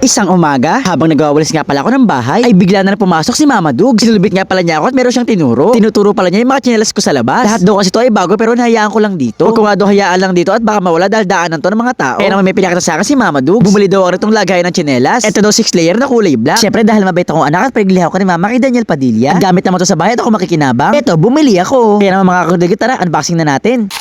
Isang umaga, habang nagwawalis nga pala ako ng bahay, ay bigla na lang pumasok si Mama Dug. Sinulubit nga pala niya ako at meron siyang tinuro. Tinuturo pala niya yung mga tsinelas ko sa labas. Lahat daw kasi to ay bago pero nahayaan ko lang dito. Huwag ko nga daw hayaan lang dito at baka mawala dahil daanan to ng mga tao. Kaya naman may pinakita sa akin si Mama Dug. Bumili daw ako nitong lagayan ng tsinelas. Ito daw 6 layer na kulay black. Siyempre dahil mabait akong anak at pinaglihaw ko ni Mama kay Daniel Padilla. At gamit naman to sa bahay at ako makikinabang. Ito, bumili ako. Kaya naman mga kakudigit, tara, unboxing na natin.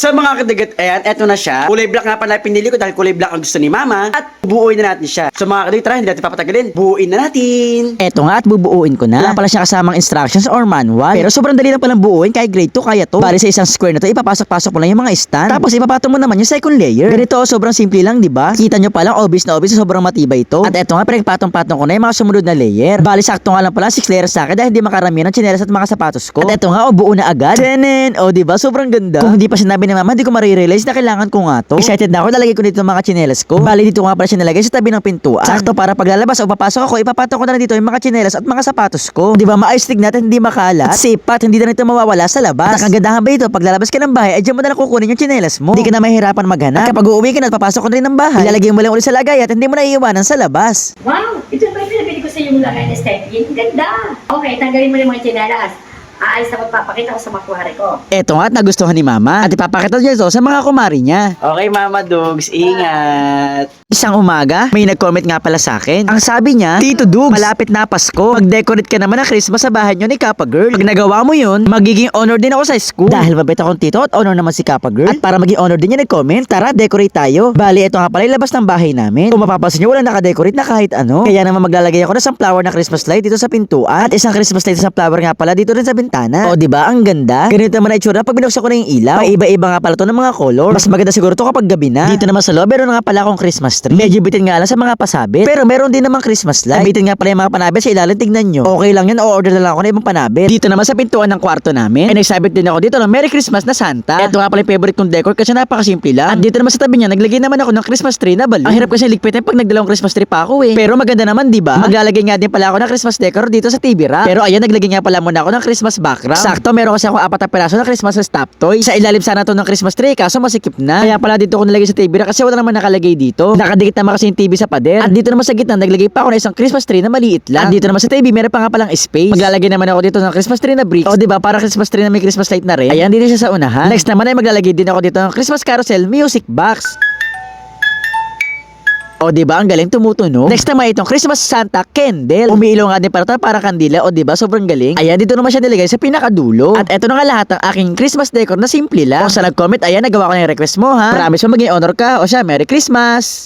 Sa mga kadagat, ayan, eto na siya. Kulay black nga pala pinili ko dahil kulay black ang gusto ni Mama. At buuin na natin siya. So mga kadagat, tara, hindi natin papatagalin. Buuin na natin. Eto nga at bubuuin ko na. Wala pala siya kasamang instructions or manual. Pero sobrang dali lang palang buuin kahit grade 2 kaya to. Bali sa isang square na to, ipapasok-pasok mo lang yung mga stand. Tapos ipapatong mo naman yung second layer. Ganito, sobrang simple lang, di ba? Kita nyo palang obvious na obvious sobrang matibay ito. At eto nga, pinagpatong-patong ko na yung mga sumunod na layer. Bali, sakto nga lang pala 6 layers sa akin dahil hindi makarami ng tsinelas at mga sapatos ko. At eto nga, o buo na agad. Tenen! O, di ba? Sobrang ganda. Kung hindi pa sinabi ni mama, hindi ko marirealize na kailangan ko nga to. Excited na ako, lalagay ko dito mga tsinelas ko. Bali, dito ko nga pala siya nilagay sa tabi ng pintuan. Sakto para paglalabas o papasok ako, ipapatong ko na lang dito yung mga tsinelas at mga sapatos ko. Di ba? Maayos tignan at hindi makalat. At safe pa at hindi na ito mawawala sa labas. At ang kagandahan ba ito, pag lalabas ka ng bahay, ay dyan mo na lang kukunin yung tsinelas mo. Hindi ka na mahirapan maghanap. At kapag uuwi ka na at papasok ka na rin ng bahay, ilalagay mo lang ulit sa lagay at hindi mo na iiwanan sa labas. Wow! Ito ba yung pinabili ko sa yung lagay na Steffi? Ang ganda! Okay, tanggalin mo na yung mga tsinelas. Aalis na magpapakita ko sa makuwari ko. Eto nga at nagustuhan ni Mama at ipapakita niya ito sa mga kumari niya. Okay Mama Dugs, ingat! Isang umaga, may nag-comment nga pala sa akin. Ang sabi niya, Tito Dugs, malapit na Pasko. Mag-decorate ka naman ng Christmas sa bahay niyo ni Kappa Girl. Pag nagawa mo yun, magiging honor din ako sa school. Dahil mabait akong tito at honor naman si Kappa Girl. At para maging honor din niya nag-comment, tara decorate tayo. Bali, ito nga pala yung labas ng bahay namin. Kung mapapansin niyo, wala naka-decorate na kahit ano. Kaya naman maglalagay ako ng sunflower na Christmas light dito sa pintuan. At isang Christmas light sa flower nga pala dito rin sa bintana. O, di ba? Ang ganda. Ganito naman ang itsura pag binuksan ko na yung ilaw. Paiba-iba nga pala to ng mga color. Mas maganda siguro to kapag gabi na. Dito naman sa loob, meron nga pala akong Christmas tree. Medyo bitin nga lang sa mga pasabit. Pero meron din namang Christmas light. Bitin nga pala yung mga panabit sa ilalim. Tignan nyo. Okay lang yan. O-order na lang ako ng ibang panabit. Dito naman sa pintuan ng kwarto namin. Ay nagsabit din ako dito ng Merry Christmas na Santa. Ito nga pala yung favorite kong decor kasi napakasimple lang. At dito naman sa tabi niya, naglagay naman ako ng Christmas tree na balloon. Ang hirap kasi ligpitin pag nagdalawang Christmas tree pa ako eh. Pero maganda naman, di ba? Maglalagay nga din pala ako ng Christmas decor dito sa TV rack. Pero ayan, naglagay nga pala muna ako ng Christmas background. Sakto, meron kasi ako apat na peraso ng Christmas stop toy. Sa ilalim sana to ng Christmas tree, kaso masikip na. Kaya pala dito ko nilagay sa TV rack kasi wala naman nakalagay dito. Nakadikit naman kasi yung TV sa pader. At dito naman sa gitna, naglagay pa ako ng isang Christmas tree na maliit lang. At dito naman sa TV, meron pa nga palang space. Maglalagay naman ako dito ng Christmas tree na bricks. O, di ba? Para Christmas tree na may Christmas light na rin. Ayan, dito siya sa unahan. Next naman ay maglalagay din ako dito ng Christmas carousel music box. O di ba ang galing tumutunog? Next naman itong Christmas Santa candle. Umiilaw nga din para to para kandila o di ba sobrang galing. Ayan dito naman siya nilagay sa pinakadulo. At eto na nga lahat ng aking Christmas decor na simple lang. Kung sa nag-comment ayan nagawa ko na yung request mo ha. Promise mo maging honor ka o siya Merry Christmas.